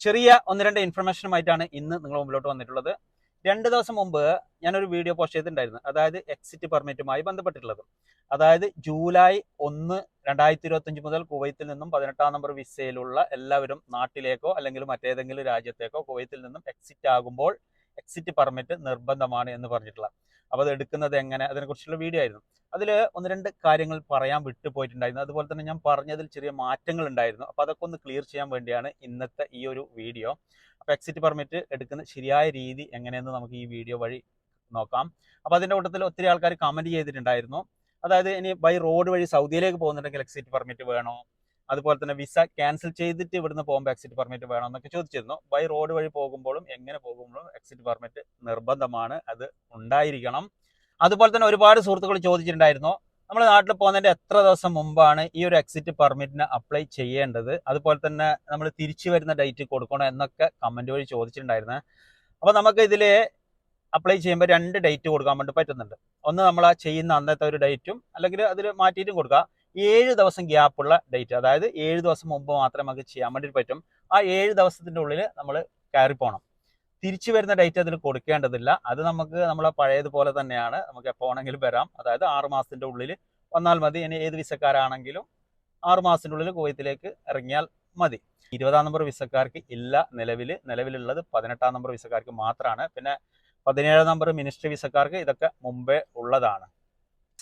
ചെറിയ ഒന്ന് രണ്ട് ഇൻഫർമേഷനുമായിട്ടാണ് ഇന്ന് നിങ്ങൾ മുമ്പിലോട്ട് വന്നിട്ടുള്ളത്. രണ്ട് ദിവസം മുമ്പ് ഞാനൊരു വീഡിയോ പോസ്റ്റ് ചെയ്തിട്ടുണ്ടായിരുന്നു. അതായത് എക്സിറ്റ് പെർമിറ്റുമായി ബന്ധപ്പെട്ടിട്ടുള്ളത്. അതായത് ജൂലൈ ഒന്ന് രണ്ടായിരത്തി ഇരുപത്തഞ്ച് മുതൽ കുവൈത്തിൽ നിന്നും പതിനെട്ടാം നമ്പർ വിസയിലുള്ള എല്ലാവരും നാട്ടിലേക്കോ അല്ലെങ്കിൽ മറ്റേതെങ്കിലും രാജ്യത്തേക്കോ കുവൈത്തിൽ നിന്നും എക്സിറ്റ് ആകുമ്പോൾ എക്സിറ്റ് പെർമിറ്റ് നിർബന്ധമാണ് എന്ന് പറഞ്ഞിട്ടുള്ള അപ്പോൾ അത് എടുക്കുന്നത് എങ്ങനെ? അതിനെക്കുറിച്ചുള്ള വീഡിയോ ആയിരുന്നു. അതിൽ ഒന്ന് രണ്ട് കാര്യങ്ങൾ പറയാൻ വിട്ടുപോയിട്ടുണ്ടായിരുന്നു. അതുപോലെ തന്നെ ഞാൻ പറഞ്ഞതിൽ ചെറിയ മാറ്റങ്ങൾ ഉണ്ടായിരുന്നു. അപ്പോൾ അതൊക്കെ ഒന്ന് ക്ലിയർ ചെയ്യാൻ വേണ്ടിയാണ് ഇന്നത്തെ ഈ ഒരു വീഡിയോ അപ്പോൾ എക്സിറ്റ് പെർമിറ്റ് എടുക്കുന്ന ശരിയായ രീതി എങ്ങനെയെന്ന് നമുക്ക് ഈ വീഡിയോ വഴി നോക്കാം. അപ്പോൾ അതിന്റെ കൂട്ടത്തിൽ ഒത്തിരി ആൾക്കാർ കമന്റ് ചെയ്തിട്ടുണ്ടായിരുന്നു. അതായത് ഇനി ബൈ റോഡ് വഴി സൗദിയിലേക്ക് പോകുന്നുണ്ടെങ്കിൽ എക്സിറ്റ് പെർമിറ്റ് വേണോ? അതുപോലെ തന്നെ വിസ ക്യാൻസൽ ചെയ്തിട്ട് ഇവിടുന്ന് പോകുമ്പോൾ എക്സിറ്റ് പെർമിറ്റ് വേണമെന്നൊക്കെ ചോദിച്ചിരുന്നു. ബൈ റോഡ് വഴി പോകുമ്പോഴും എങ്ങനെ പോകുമ്പോഴും എക്സിറ്റ് പെർമിറ്റ് നിർബന്ധമാണ്. അത് ഉണ്ടായിരിക്കണം. അതുപോലെ തന്നെ ഒരുപാട് സുഹൃത്തുക്കൾ ചോദിച്ചിട്ടുണ്ടായിരുന്നു നമ്മൾ നാട്ടിൽ പോകുന്നതിന്റെ എത്ര ദിവസം മുമ്പാണ് ഈ ഒരു എക്സിറ്റ് പെർമിറ്റിന് അപ്ലൈ ചെയ്യേണ്ടത്? അതുപോലെ തന്നെ നമ്മൾ തിരിച്ചു വരുന്ന ഡേറ്റ് കൊടുക്കണോ? എന്നൊക്കെ കമന്റ് വഴി ചോദിച്ചിട്ടുണ്ടായിരുന്നു. അപ്പോൾ നമുക്ക് ഇതിൽ അപ്ലൈ ചെയ്യുമ്പോൾ രണ്ട് ഡേറ്റ് കൊടുക്കാൻ വേണ്ടി പറ്റുന്നുണ്ട്. ഒന്ന് നമ്മൾ ആ ചെയ്യുന്ന അന്നത്തെ ഒരു ഡേറ്റും അല്ലെങ്കിൽ അതിൽ മാറ്റിയിട്ടും കൊടുക്കുക ഏഴ് ദിവസം ഗ്യാപ്പുള്ള ഡേറ്റ് അതായത് ഏഴ് ദിവസം മുമ്പ് മാത്രമേ നമുക്ക് ചെയ്യാൻ വേണ്ടി പറ്റും. ആ ഏഴ് ദിവസത്തിന്റെ ഉള്ളിൽ നമ്മൾ കയറി പോകണം തിരിച്ചു വരുന്ന ഡേറ്റ് അതിൽ കൊടുക്കേണ്ടതില്ല. അത് നമുക്ക് നമ്മളെ പഴയതുപോലെ തന്നെയാണ്. നമുക്ക് എപ്പോൾ വേണമെങ്കിലും വരാം. അതായത് ആറ് മാസത്തിന്റെ ഉള്ളിൽ വന്നാൽ മതി. ഇനി ഏത് വിസക്കാരാണെങ്കിലും ആറ് മാസത്തിന്റെ ഉള്ളിൽ കുവൈത്തിലേക്ക് ഇറങ്ങിയാൽ മതി. ഇരുപതാം നമ്പർ വിസക്കാർക്ക് ഇല്ല നിലവിൽ നിലവിലുള്ളത് പതിനെട്ടാം നമ്പർ വിസക്കാർക്ക് മാത്രമാണ് പിന്നെ പതിനേഴാം നമ്പർ മിനിസ്ട്രി വിസക്കാർക്ക് ഇതൊക്കെ മുമ്പേ ഉള്ളതാണ്.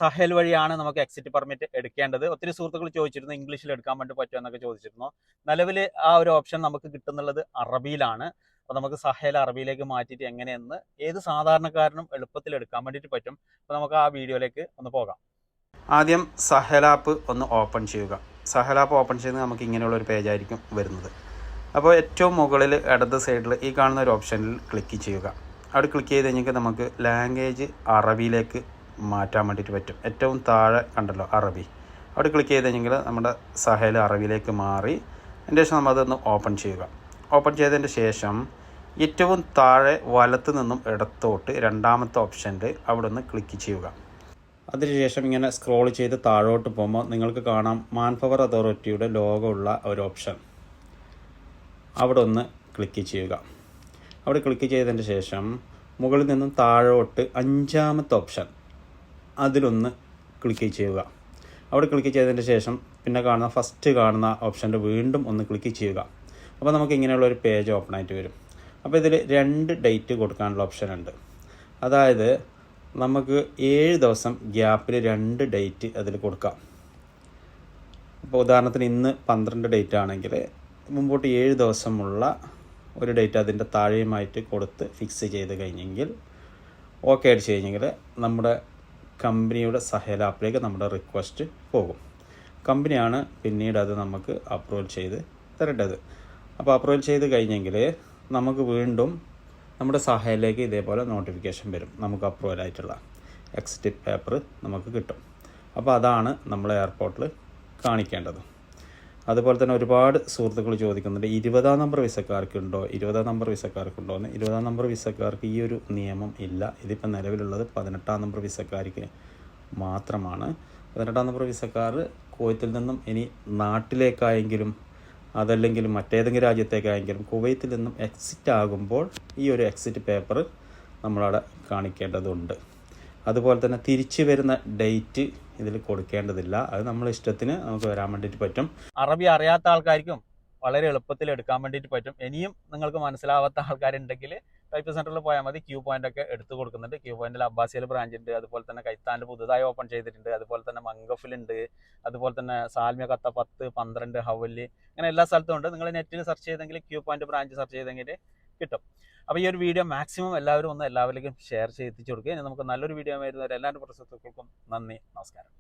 സഹൽ വഴിയാണ് നമുക്ക് എക്സിറ്റ് പെർമിറ്റ് എടുക്കേണ്ടത്. ഒത്തിരി സുഹൃത്തുക്കൾ ചോദിച്ചിരുന്നു ഇംഗ്ലീഷിൽ എടുക്കാൻ വേണ്ടി പറ്റുമോ? എന്നൊക്കെ ചോദിച്ചിരുന്നു. നിലവിൽ ആ ഒരു ഓപ്ഷൻ നമുക്ക് കിട്ടുന്നുള്ളത് അറബിയിലാണ്. അപ്പോൾ നമുക്ക് സഹേൽ അറബിയിലേക്ക് മാറ്റിയിട്ട് എങ്ങനെയെന്ന് ഏത് സാധാരണക്കാരനും എളുപ്പത്തിൽ എടുക്കാൻ വേണ്ടിയിട്ട് പറ്റും. അപ്പോൾ നമുക്ക് ആ വീഡിയോയിലേക്ക് ഒന്ന് പോകാം. ആദ്യം സഹൽ ആപ്പ് ഒന്ന് ഓപ്പൺ ചെയ്യുക. സഹൽ ആപ്പ് ഓപ്പൺ ചെയ്യുന്നത് നമുക്ക് ഇങ്ങനെയുള്ള ഒരു പേജായിരിക്കും വരുന്നത്. അപ്പോൾ ഏറ്റവും മുകളിൽ ഇടത് സൈഡിൽ ഈ കാണുന്ന ഒരു ഓപ്ഷനിൽ ക്ലിക്ക് ചെയ്യുക. അവിടെ ക്ലിക്ക് ചെയ്ത് കഴിഞ്ഞാൽ നമുക്ക് ലാംഗ്വേജ് അറബിയിലേക്ക് മാറ്റാൻ വേണ്ടിയിട്ട് പറ്റും. ഏറ്റവും താഴെ കണ്ടല്ലോ അറബി. അവിടെ ക്ലിക്ക് ചെയ്ത് കഴിഞ്ഞെങ്കിൽ നമ്മുടെ സഹേൽ അറബിയിലേക്ക് മാറി അതിന്റെ ശേഷം നമ്മൾ അതൊന്ന് ഓപ്പൺ ചെയ്യുക. ഓപ്പൺ ചെയ്തതിന് ശേഷം ഏറ്റവും താഴെ വലത്ത് നിന്നും ഇടത്തോട്ട് രണ്ടാമത്തെ ഓപ്ഷന്റെ അവിടെ ഒന്ന് ക്ലിക്ക് ചെയ്യുക. അതിനുശേഷം ഇങ്ങനെ സ്ക്രോൾ ചെയ്ത് താഴോട്ട് പോകുമ്പോൾ നിങ്ങൾക്ക് കാണാം മാൻപവർ അതോറിറ്റിയുടെ ലോഗോ ഉള്ള ഒരു ഓപ്ഷൻ അവിടെ ഒന്ന് ക്ലിക്ക് ചെയ്യുക. അവിടെ ക്ലിക്ക് ചെയ്തതിന് ശേഷം മുകളിൽ നിന്നും താഴോട്ട് അഞ്ചാമത്തെ ഓപ്ഷൻ അതിലൊന്ന് ക്ലിക്ക് ചെയ്യുക. അവിടെ ക്ലിക്ക് ചെയ്തതിന് ശേഷം പിന്നെ കാണുന്ന ഫസ്റ്റ് കാണുന്ന ഓപ്ഷന്റെ വീണ്ടും ഒന്ന് ക്ലിക്ക് ചെയ്യുക. അപ്പോൾ നമുക്ക് ഇങ്ങനെയുള്ള ഒരു പേജ് ഓപ്പൺ ആയിട്ട് വരും. അപ്പോൾ ഇതിൽ രണ്ട് ഡേറ്റ് കൊടുക്കാനുള്ള ഓപ്ഷൻ ഉണ്ട്. അതായത് നമുക്ക് ഏഴ് ദിവസം ഗ്യാപ്പിൽ രണ്ട് ഡേറ്റ് അതിൽ കൊടുക്കാം. അപ്പോൾ ഉദാഹരണത്തിന് ഇന്ന് പന്ത്രണ്ട് ഡേറ്റ് ആണെങ്കിൽ മുമ്പോട്ട് ഏഴ് ദിവസമുള്ള ഒരു ഡേറ്റ് അതിന്റെ താഴെയുമായിട്ട് കൊടുത്ത് ഫിക്സ് ചെയ്ത് കഴിഞ്ഞെങ്കിൽ ഓക്കെ അടിച്ച് കഴിഞ്ഞെങ്കിൽ നമ്മുടെ കമ്പനിയുടെ സഹലാപ്പിലേക്ക് നമ്മുടെ റിക്വസ്റ്റ് പോകും. കമ്പനിയാണ് പിന്നീട് അത് നമുക്ക് അപ്രൂവൽ ചെയ്ത് തരേണ്ടത്. അപ്പോൾ അപ്രൂവൽ ചെയ്ത് കഴിഞ്ഞെങ്കിൽ നമുക്ക് വീണ്ടും നമ്മുടെ സഹയിലേക്ക് ഇതേപോലെ നോട്ടിഫിക്കേഷൻ വരും. നമുക്ക് അപ്രൂവൽ ആയിട്ടുള്ള എക്സിറ്റ് പേപ്പർ നമുക്ക് കിട്ടും. അപ്പോൾ അതാണ് നമ്മൾ എയർപോർട്ടിൽ കാണിക്കേണ്ടത്. അതുപോലെ തന്നെ ഒരുപാട് സുഹൃത്തുക്കൾ ചോദിക്കുന്നുണ്ട് ഇരുപതാം നമ്പർ വിസക്കാർക്കുണ്ടോ ഇരുപതാം നമ്പർ വിസക്കാർക്കുണ്ടോ എന്ന്. ഇരുപതാം നമ്പർ വിസക്കാർക്ക് ഈ ഒരു നിയമം ഇല്ല. ഇതിപ്പോൾ നിലവിലുള്ളത് പതിനെട്ടാം നമ്പർ വിസക്കാർക്ക് മാത്രമാണ്. പതിനെട്ടാം നമ്പർ വിസക്കാർ കുവൈത്തിൽ നിന്നും ഇനി നാട്ടിലേക്കായെങ്കിലും അതല്ലെങ്കിൽ മറ്റേതെങ്കിലും രാജ്യത്തേക്കായെങ്കിലും കുവൈത്തിൽ നിന്നും എക്സിറ്റ് ആകുമ്പോൾ ഈ ഒരു എക്സിറ്റ് പേപ്പർ നമ്മളവിടെ കാണിക്കേണ്ടതുണ്ട്. അതുപോലെ തന്നെ തിരിച്ചു വരുന്ന ഡേറ്റ് ഇതിൽ കൊടുക്കേണ്ടതില്ല. അത് നമ്മളെ ഇഷ്ടത്തിന് നമുക്ക് വരാൻ വേണ്ടിയിട്ട് പറ്റും. അറബി അറിയാത്ത ആൾക്കാർക്കും വളരെ എളുപ്പത്തിൽ എടുക്കാൻ വേണ്ടിയിട്ട് പറ്റും. ഇനിയും നിങ്ങൾക്ക് മനസ്സിലാവാത്ത ആൾക്കാരുണ്ടെങ്കിൽ ടൈപ്പ് സെന്ററിൽ പോയാൽ മതി. ക്യൂ പോയിന്റ് ഒക്കെ എടുത്തു കൊടുക്കുന്നുണ്ട്. ക്യൂ പോയിന്റിൽ അബ്ബാസിയൽ ബ്രാഞ്ച് ഉണ്ട്. അതുപോലെ തന്നെ കൈത്താന്റെ പുതുതായി ഓപ്പൺ ചെയ്തിട്ടുണ്ട്. അതുപോലെ തന്നെ മംഗഫിലുണ്ട് അതുപോലെ തന്നെ സാൽമ്യ കത്ത പത്ത് പന്ത്രണ്ട് ഹവൽ അങ്ങനെ എല്ലാ സ്ഥലത്തും ഉണ്ട്. നിങ്ങൾ നെറ്റിൽ സെർച്ച് ചെയ്തെങ്കിൽ ക്യൂ പോയിന്റ് ബ്രാഞ്ച് സെർച്ച് ചെയ്തെങ്കിൽ കിട്ടും. അപ്പോൾ ഈ ഒരു വീഡിയോ മാക്സിമം എല്ലാവരും ഒന്ന് എല്ലാവരിലേക്കും ഷെയർ ചെയ്ത് കൊടുക്കുക. ഇനി നമുക്ക് നല്ലൊരു വീഡിയോ വരുന്നവരെ എല്ലാവരും സുഹൃത്തുക്കൾക്കും നന്ദി നമസ്കാരം.